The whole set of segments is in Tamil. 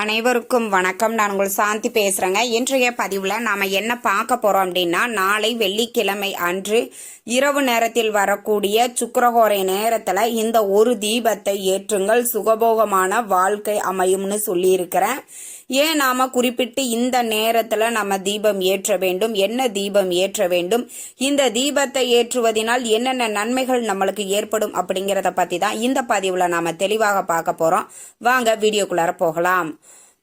அனைவருக்கும் வணக்கம். நான் உங்கள் சாந்தி பேசுகிறேங்க இன்றைய பதிவில் நாம் என்ன பார்க்க போகிறோம் அப்படின்னா நாளை வெள்ளிக்கிழமை அன்று இரவு நேரத்தில் வரக்கூடிய சுக்கரகோரை நேரத்தில் இந்த ஒரு தீபத்தை ஏற்றுங்கள். சுகபோகமான வாழ்க்கை அமையும்னு சொல்லியிருக்கிறேன். ஏன் நாம குறிப்பிட்டு இந்த நேரத்துல நம்ம தீபம் ஏற்ற வேண்டும்? என்ன தீபம் ஏற்ற வேண்டும்? இந்த தீபத்தை ஏற்றுவதனால் என்னென்ன நன்மைகள் நம்மளுக்கு ஏற்படும் அப்படிங்கறத பத்தி தான் இந்த பதிவுல நாம தெளிவாக பார்க்க போறோம். வாங்க வீடியோக்குள்ளார போகலாம்.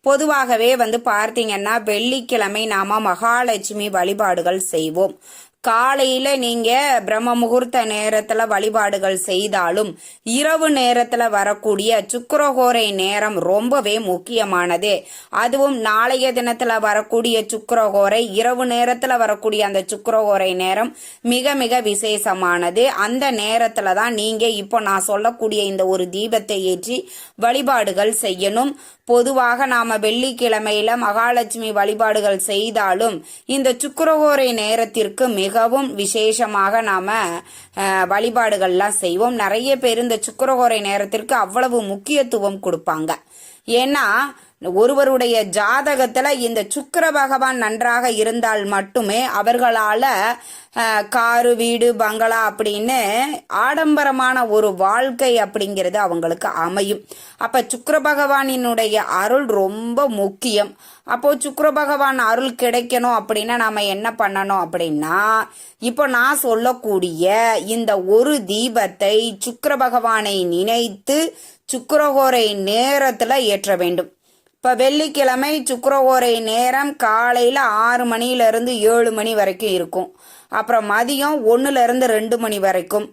பொதுவாகவே வந்து பார்த்தீங்கன்னா வெள்ளிக்கிழமை நாம மகாலட்சுமி வழிபாடுகள் செய்வோம். காலையில நீங்க பிரம்ம முகூர்த்த நேரத்துல வழிபாடுகள் செய்தாலும் இரவு நேரத்துல வரக்கூடிய சுக்கரகோரை நேரம் ரொம்பவே முக்கியமானது. அதுவும் நாளைய தினத்துல வரக்கூடிய சுக்கரகோரை இரவு நேரத்துல வரக்கூடிய அந்த சுக்கரகோரை நேரம் மிக மிக விசேஷமானது. அந்த நேரத்துல தான் நீங்க இப்போ நான் சொல்லக்கூடிய இந்த ஒரு தீபத்தை ஏற்றி வழிபாடுகள் செய்யணும். பொதுவாக நாம வெள்ளிக்கிழமையில மகாலட்சுமி வழிபாடுகள் செய்தாலும் இந்த சுக்கரகோரை நேரத்திற்கு மிகவும் விசேஷமாக நாம வழிபாடுகள்லாம் செய்வோம். நிறைய பேர் இந்த சுக்கரகோரை நேரத்திற்கு அவ்வளவு முக்கியத்துவம் கொடுப்பாங்க. ஏன்னா ஒருவருடைய ஜாதகத்துல இந்த சுக்கர பகவான் நன்றாக இருந்தால் மட்டுமே அவர்களால காரு வீடு பங்களா அப்படின்னு ஆடம்பரமான ஒரு வாழ்க்கை அப்படிங்கிறது அவங்களுக்கு அமையும். அப்ப சுக்கர பகவானினுடைய அருள் ரொம்ப முக்கியம். அப்போ சுக்கர பகவான் அருள் கிடைக்கணும் அப்படின்னா நாம என்ன பண்ணணும் அப்படின்னா இப்போ நான் சொல்லக்கூடிய இந்த ஒரு தீபத்தை சுக்கர பகவானை நினைத்து சுக்கரகோரை நேரத்துல ஏற்ற வேண்டும். இப்போ வெள்ளிக்கிழமை சுக்கரவோரை நேரம் காலையில் ஆறு மணியிலிருந்து ஏழு மணி வரைக்கும் இருக்கும். அப்புறம் மதியம் ஒன்றுலேருந்து ரெண்டு மணி வரைக்கும்.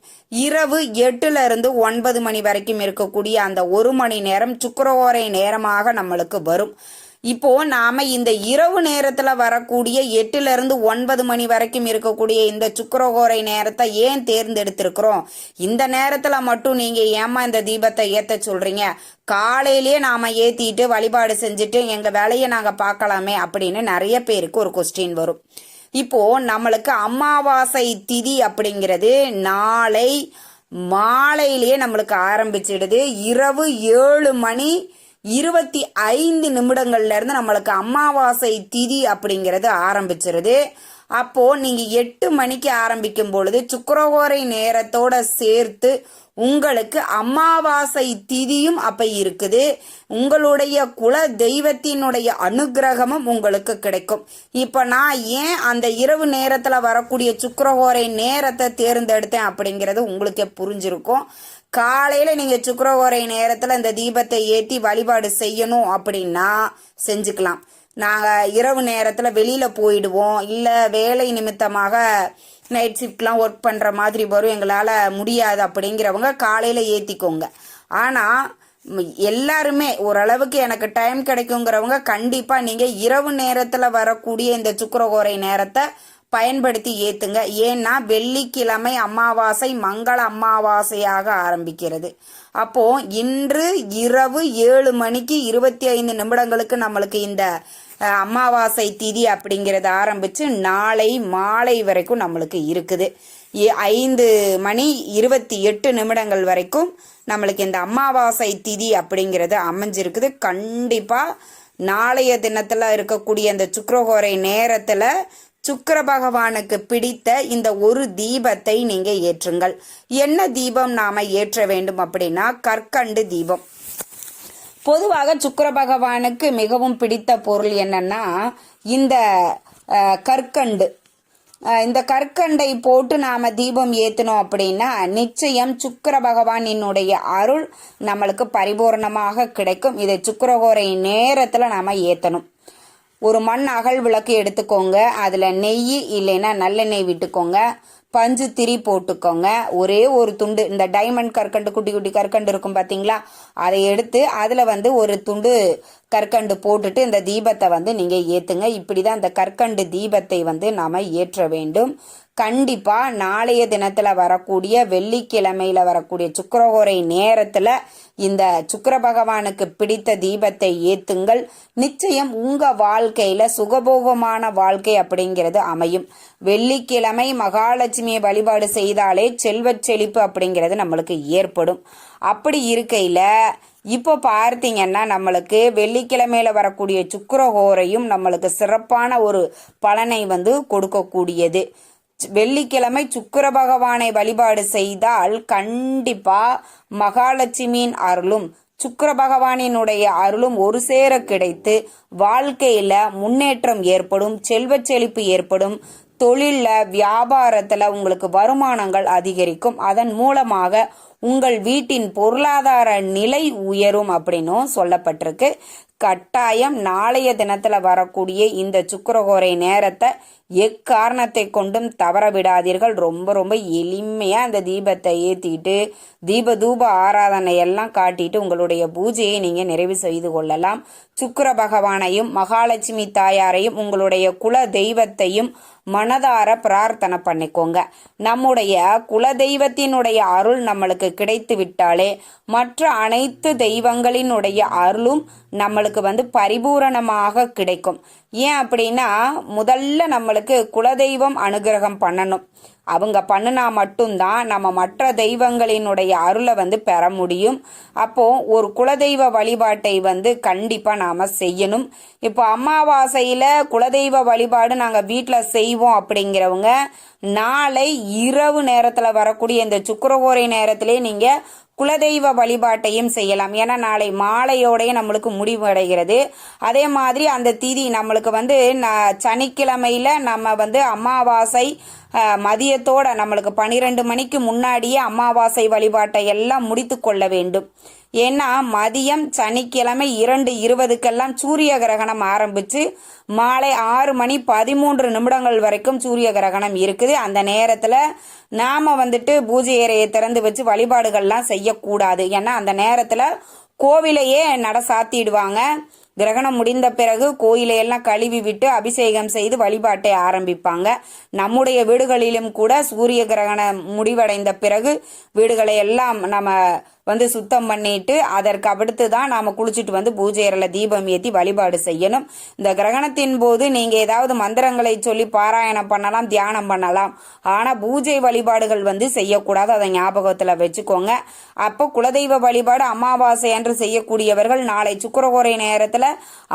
இரவு எட்டுலேருந்து ஒன்பது மணி வரைக்கும் இருக்கக்கூடிய அந்த ஒரு மணி நேரம் சுக்கரவோரை நேரமாக நம்மளுக்கு வரும். இப்போ நாம இந்த இரவு நேரத்துல வரக்கூடிய எட்டுல இருந்து ஒன்பது மணி வரைக்கும் இருக்கக்கூடிய இந்த சுக்கரகோரை நேரத்தை ஏன் தேர்ந்தெடுத்திருக்கிறோம்? இந்த நேரத்துல மட்டும் நீங்க ஏமா இந்த தீபத்தை ஏத்த சொல்றீங்க? காலையிலேயே நாம ஏத்திட்டு வழிபாடு செஞ்சுட்டு எங்க வேலையை நாங்க பார்க்கலாமே அப்படின்னு நிறைய பேருக்கு ஒரு கொஸ்டின் வரும். இப்போ நம்மளுக்கு அமாவாசை திதி அப்படிங்கிறது நாளை மாலையிலேயே நம்மளுக்கு ஆரம்பிச்சிடுது. இரவு ஏழு மணி இருபத்தி ஐந்து நிமிடங்கள்ல இருந்து நம்மளுக்கு அமாவாசை திதி அப்படிங்கிறது ஆரம்பிச்சிருது. அப்போ நீங்க எட்டு மணிக்கு ஆரம்பிக்கும் பொழுது சுக்கரகோரை நேரத்தோட சேர்த்து உங்களுக்கு அமாவாசை திதியும் அப்ப இருக்குது. உங்களுடைய குல தெய்வத்தினுடைய அனுகிரகமும் உங்களுக்கு கிடைக்கும். இப்ப நான் ஏன் அந்த இரவு நேரத்துல வரக்கூடிய சுக்கரகோரை நேரத்தை தேர்ந்தெடுத்தேன் அப்படிங்கிறது உங்களுக்கே புரிஞ்சிருக்கும். காலையில நீங்க சுக்கரகோரை நேரத்துல இந்த தீபத்தை ஏத்தி வழிபாடு செய்யணும் அப்படின்னா செஞ்சுக்கலாம். நாங்கள் இரவு நேரத்தில் வெளியில் போயிடுவோம். இல்லை வேலை நிமித்தமாக நைட் ஷிஃப்ட்லாம் ஒர்க் பண்ணுற மாதிரி வரும். எங்களால் முடியாது அப்படிங்கிறவங்க காலையில் ஏற்றிக்கோங்க ஆனால் எல்லாருமே ஓரளவுக்கு எனக்கு டைம் கிடைக்குங்கிறவங்க கண்டிப்பாக நீங்கள் இரவு நேரத்தில் வரக்கூடிய இந்த சுக்கரகோரை நேரத்தை பயன்படுத்தி ஏற்றுங்க ஏன்னா வெள்ளிக்கிழமை அமாவாசை மங்கள அமாவாசையாக ஆரம்பிக்கிறது. அப்போ இன்று இரவு ஏழு மணிக்கு இருபத்தி ஐந்து நிமிடங்களுக்கு நம்மளுக்கு இந்த அமாவாசை திதி அப்படிங்கிறத ஆரம்பித்து நாளை மாலை வரைக்கும் நம்மளுக்கு இருக்குது. ஐந்து மணி இருபத்தி எட்டு நிமிடங்கள் வரைக்கும் நம்மளுக்கு இந்த அமாவாசை திதி அப்படிங்கிறது அமைஞ்சிருக்குது. கண்டிப்பாக நாளைய தினத்தில் இருக்கக்கூடிய இந்த சுக்கரகோரை நேரத்தில் சுக்கர பகவானுக்கு பிடித்த இந்த ஒரு தீபத்தை நீங்கள் ஏற்றுங்கள். என்ன தீபம் நாம் ஏற்ற வேண்டும் அப்படின்னா கற்கண்டு தீபம். பொதுவாக சுக்கர பகவானுக்கு மிகவும் பிடித்த பொருள் என்னன்னா இந்த கற்கண்டு. இந்த கற்கண்டை போட்டு நாம தீபம் ஏத்தினோம் அப்படின்னா நிச்சயம் சுக்கர பகவானினுடைய அருள் நம்மளுக்கு பரிபூர்ணமாக கிடைக்கும். இதை சுக்கரகோரை நேரத்துல நாம ஏத்தணும். ஒரு மண் அகல் விளக்கு எடுத்துக்கோங்க. அதில் நெய் இல்லைன்னா நல்லெண்ணெய் விட்டுக்கோங்க. பஞ்சு திரி போட்டுக்கோங்க. ஒரே ஒரு துண்டு. இந்த டைமண்ட் கற்கண்டு குட்டி குட்டி கற்கண்டு இருக்கும் பார்த்தீங்களா அதை எடுத்து அதில் வந்து ஒரு துண்டு கற்கண்டு போட்டுட்டு இந்த தீபத்தை வந்து நீங்கள் ஏற்றுங்க இப்படி தான் இந்த கற்கண்டு தீபத்தை வந்து நாம் ஏற்ற வேண்டும். கண்டிப்பாக நாளைய தினத்தில் வரக்கூடிய வெள்ளிக்கிழமையில் வரக்கூடிய சுக்கரகோரை நேரத்தில் இந்த சுக்கர பகவானுக்கு பிடித்த தீபத்தை ஏத்துங்கள். நிச்சயம் உங்கள் வாழ்க்கையில் சுகபோகமான வாழ்க்கை அப்படிங்கிறது அமையும். வெள்ளிக்கிழமை மகாலட்சுமியை வழிபாடு செய்தாலே செல்வச் செழிப்பு அப்படிங்கிறது நம்மளுக்கு ஏற்படும். அப்படி இருக்கையில் இப்போ பார்த்தீங்கன்னா நம்மளுக்கு வெள்ளிக்கிழமையில வரக்கூடிய சுக்கரஹோரையும் நம்மளுக்கு சிறப்பான ஒரு பலனை வந்து கொடுக்கக்கூடியது. வெள்ளிக்கிழமை சுக்கர பகவானை வழிபாடு செய்தால் கண்டிப்பா மகாலட்சுமியின் அருளும் சுக்கர பகவானினுடைய அருளும் ஒரு சேர கிடைத்து வாழ்க்கையில முன்னேற்றம் ஏற்படும் செல்வ செழிப்பு ஏற்படும். தொழிலில் வியாபாரத்துல உங்களுக்கு வருமானங்கள் அதிகரிக்கும். அதன் மூலமாக உங்கள் வீட்டின் பொருளாதார நிலை உயரும் அப்படின்னும் சொல்லப்பட்டிருக்கு. கட்டாயம் நாளைய தினத்துல வரக்கூடிய இந்த சுக்கரகோரை நேரத்தை எக்காரணத்தை கொண்டும் தவற விடாதீர்கள் ரொம்ப ரொம்ப எளிமையா அந்த தீபத்தை ஏத்திட்டு தீப தூப ஆராதனை எல்லாம் காட்டிட்டு உங்களுடைய பூஜையை நீங்க நிறைவு செய்து கொள்ளலாம். சுக்கர பகவானையும் மகாலட்சுமி தாயாரையும் உங்களுடைய குல தெய்வத்தையும் மனதார பிரார்த்தனை பண்ணிக்கோங்க. நம்முடைய குல தெய்வத்தினுடைய அருள் நம்மளுக்கு கிடைத்து விட்டாலே மற்ற அனைத்து தெய்வங்களினுடைய அருளும் நம்மளுக்கு வந்து பரிபூரணமாக கிடைக்கும். ஏன் அப்படின்னா முதல்ல நம்மளுக்கு குலதெய்வம் அனுகிரகம் பண்ணணும். அவங்க பண்ணுனா மட்டும்தான் நம்ம மற்ற தெய்வங்களினுடைய அருளை வந்து பெற முடியும். அப்போ ஒரு குலதெய்வ வழிபாட்டை வந்து கண்டிப்பாக நாம் செய்யணும். இப்போ அமாவாசையில் குலதெய்வ வழிபாடு நாங்கள் வீட்டில் செய்வோம் அப்படிங்கிறவங்க நாளை இரவு நேரத்தில் வரக்கூடிய இந்த சுக்கரகோரை நேரத்திலே நீங்கள் குலதெய்வ வழிபாட்டையும் செய்யலாம். ஏன்னா நாளை மாலையோடைய நம்மளுக்கு முடிவடைகிறது. அதே மாதிரி அந்த திதி நம்மளுக்கு வந்து சனிக்கிழமையில நம்ம வந்து அமாவாசை மதியத்தோட நம்மளுக்கு பனிரெண்டு மணிக்கு முன்னாடியே அமாவாசை வழிபாட்டை எல்லாம் முடித்து கொள்ள வேண்டும். ஏன்னா மதியம் சனிக்கிழமை இரண்டு இருபதுக்கெல்லாம் சூரிய கிரகணம் ஆரம்பிச்சு மாலை ஆறு மணி பதிமூன்று நிமிடங்கள் வரைக்கும் சூரிய கிரகணம் இருக்குது. அந்த நேரத்தில் நாம வந்துட்டு பூஜை அறையை திறந்து வச்சு வழிபாடுகள்லாம் செய்யக்கூடாது. ஏன்னா அந்த நேரத்தில் கோவிலையே நட சாத்திடுவாங்க. கிரகணம் முடிந்த பிறகு கோயிலை எல்லாம் கழுவி விட்டு அபிஷேகம் செய்து வழிபாட்டை ஆரம்பிப்பாங்க. நம்முடைய வீடுகளிலும் கூட சூரிய கிரகணம் முடிவடைந்த பிறகு வீடுகளை எல்லாம் நம்ம வந்து சுத்தம் பண்ணிட்டு அதற்கு அடுத்து தான் நாம குளிச்சுட்டு வந்து பூஜை அறையில் தீபம் ஏற்றி வழிபாடு செய்யணும். இந்த கிரகணத்தின் போது நீங்க ஏதாவது மந்திரங்களை சொல்லி பாராயணம் பண்ணலாம் தியானம் பண்ணலாம். ஆனா பூஜை வழிபாடுகள் வந்து செய்யக்கூடாது. அதை ஞாபகத்துல வச்சுக்கோங்க. அப்போ குலதெய்வ வழிபாடு அமாவாசை அன்று செய்யக்கூடியவர்கள் நாளை சுக்கரகோரை நேரத்துல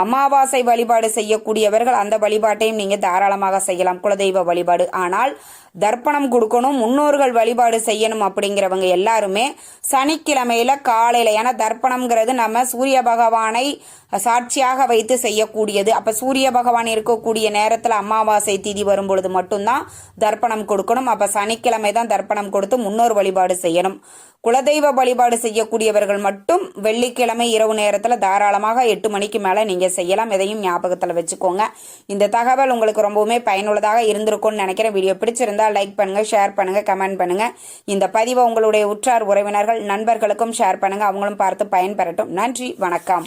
அமாவாசை வழிபாடு செய்யக்கூடியவர்கள் அந்த வழிபாட்டையும் நீங்க தாராளமாக செய்யலாம். குலதெய்வ வழிபாடு. ஆனால் தர்ப்பணம் கொடுக்கணும் முன்னோர்கள் வழிபாடு செய்யணும் அப்படிங்கிறவங்க எல்லாருமே சனிக்கிழமையில காலையில ஏன்னா தர்ப்பணம்ங்கிறது நம்ம சூரிய பகவானை சாட்சியாக வைத்து செய்யக்கூடியது. அப்ப சூரிய பகவான் இருக்கக்கூடிய நேரத்துல அமாவாசை திதி வரும் பொழுது மட்டும்தான் தர்ப்பணம் கொடுக்கணும். அப்ப சனிக்கிழமை தான் தர்ப்பணம் கொடுத்து முன்னோர் வழிபாடு செய்யணும். குலதெய்வ வழிபாடு செய்யக்கூடியவர்கள் மட்டும் வெள்ளிக்கிழமை இரவு நேரத்துல தாராளமாக எட்டு மணிக்கு மேல நீங்க செய்யலாம். எதையும் ஞாபகத்துல வச்சுக்கோங்க. இந்த தகவல் உங்களுக்கு ரொம்பவுமே பயனுள்ளதாக இருந்திருக்கும்னு நினைக்கிறேன். வீடியோ பிடிச்சிருந்தா லைக் பண்ணுங்க ஷேர் பண்ணுங்க கமெண்ட் பண்ணுங்க. இந்த பதிவை உங்களுடைய உற்றார் உறவினர்கள் நண்பர்கள் நண்பர்களுக்கும் ஷேர் பண்ணுங்க. அவங்களும் பார்த்து பயன்பெறட்டும். நன்றி. வணக்கம்.